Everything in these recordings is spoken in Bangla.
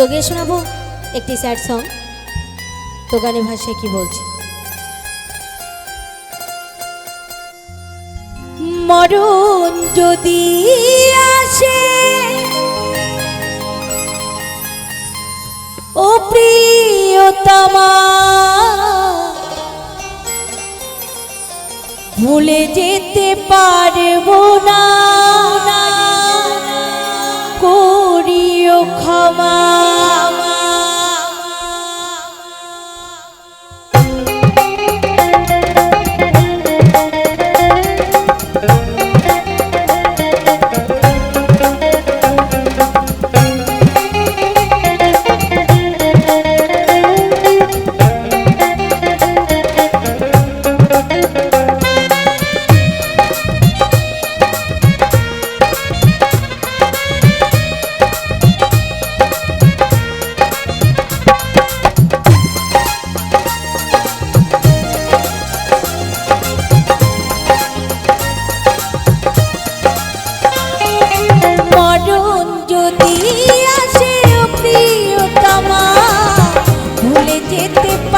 তো গিয়ে শোনাবো? একটি স্যাড সং তো গানের ভাষায় কি বলছে? মরণ যদি আসে, ও প্রিয়তমা, ভুলে যেতে পারে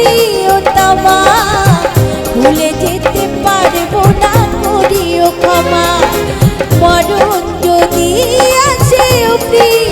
দিও তামা। ভুলে যেতে পারব না করিও ক্ষমা। মরণ যদি আছে প্রিয়